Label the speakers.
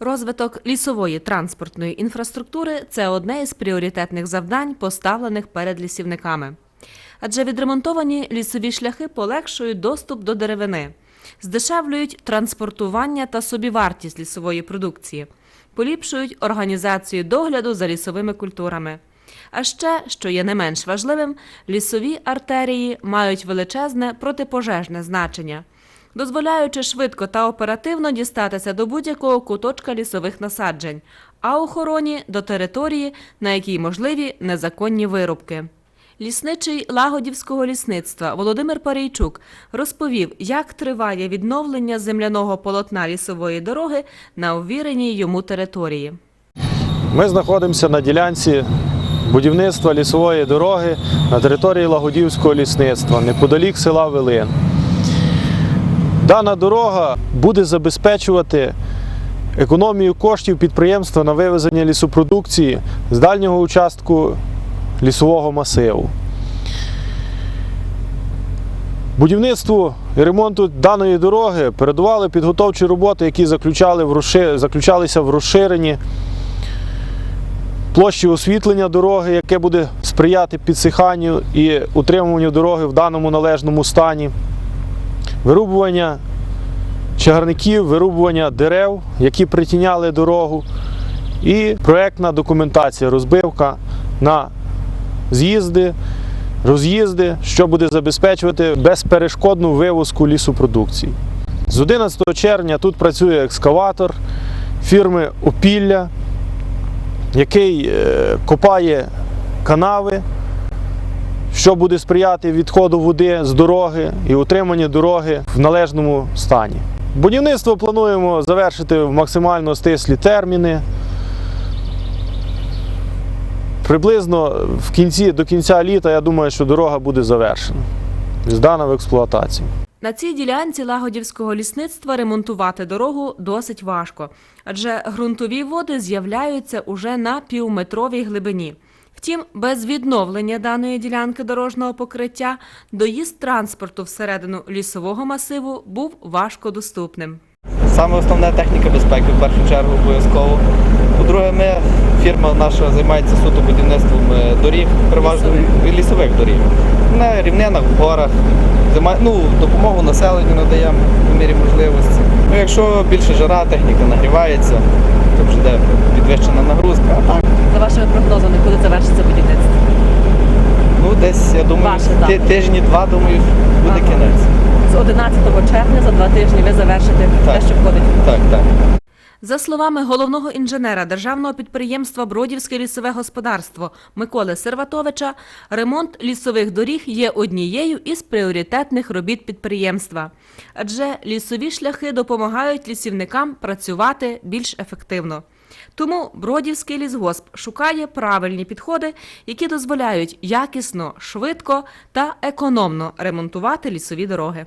Speaker 1: Розвиток лісової транспортної інфраструктури це одне із пріоритетних завдань, поставлених перед лісівниками. Адже відремонтовані лісові шляхи полегшують доступ до деревини, здешевлюють транспортування та собівартість лісової продукції, поліпшують організацію догляду за лісовими культурами. А ще, що є не менш важливим, лісові артерії мають величезне протипожежне значення, дозволяючи швидко та оперативно дістатися до будь-якого куточка лісових насаджень, а охороні до території, на якій можливі незаконні вирубки. Лісничий Лагодівського лісництва Володимир Парійчук розповів, як триває відновлення земляного полотна лісової дороги на увіреній йому території.
Speaker 2: Ми знаходимося на ділянці будівництва лісової дороги на території Лагодівського лісництва, неподалік села Велин. Дана дорога буде забезпечувати економію коштів підприємства на вивезення лісопродукції з дальнього участку лісового масиву. Будівництву і ремонту даної дороги передували підготовчі роботи, які заключали в розши- заключалися в розширенні площі освітлення дороги, яке буде сприяти підсиханню і утримуванню дороги в даному належному стані, вирубування чагарників, вирубування дерев, які притіняли дорогу, і проектна документація, розбивка на з'їзди, роз'їзди, що буде забезпечувати безперешкодну вивозку лісопродукції. З 11 червня тут працює екскаватор фірми Опілля який е, копає канави, що буде сприяти відходу води з дороги і утриманню дороги в належному стані. Будівництво плануємо завершити в максимально стислі терміни. Приблизно в кінці, до кінця літа, я думаю, що дорога буде завершена, здана в експлуатацію.
Speaker 1: На цій ділянці Лагодівського лісництва ремонтувати дорогу досить важко, адже ґрунтові води з'являються уже на півметровій глибині. Втім, без відновлення даної ділянки дорожнього покриття доїзд транспорту всередину лісового масиву був важко доступним.
Speaker 3: Саме основне техніка безпеки в першу чергу обов'язково. По-друге, ми, фірма наша займається суто будівництвом е, доріг, переважно
Speaker 1: Лісових.
Speaker 3: лісових доріг. На рівнинах, в горах. Ну, допомогу населенню надаємо в мірі можливості. Ну, якщо більше жара, техніка нагрівається, то вже йде підвищена нагрузка. А так,
Speaker 1: За вашими прогнозами, коли завершиться будівництво?
Speaker 3: ну десь, я думаю,
Speaker 1: Ваше,
Speaker 3: тижні два, думаю, буде
Speaker 1: Ага.
Speaker 3: кінець.
Speaker 1: З 11 червня за два тижні ви завершите
Speaker 3: Так.
Speaker 1: те, що входить
Speaker 3: Так, так.
Speaker 1: За словами головного інженера державного підприємства Бродівське лісове господарство Миколи Серватовича, ремонт лісових доріг є однією із пріоритетних робіт підприємства, адже лісові шляхи допомагають лісівникам працювати більш ефективно. Тому Бродівський лісгосп шукає правильні підходи, які дозволяють якісно, швидко та економно ремонтувати лісові дороги.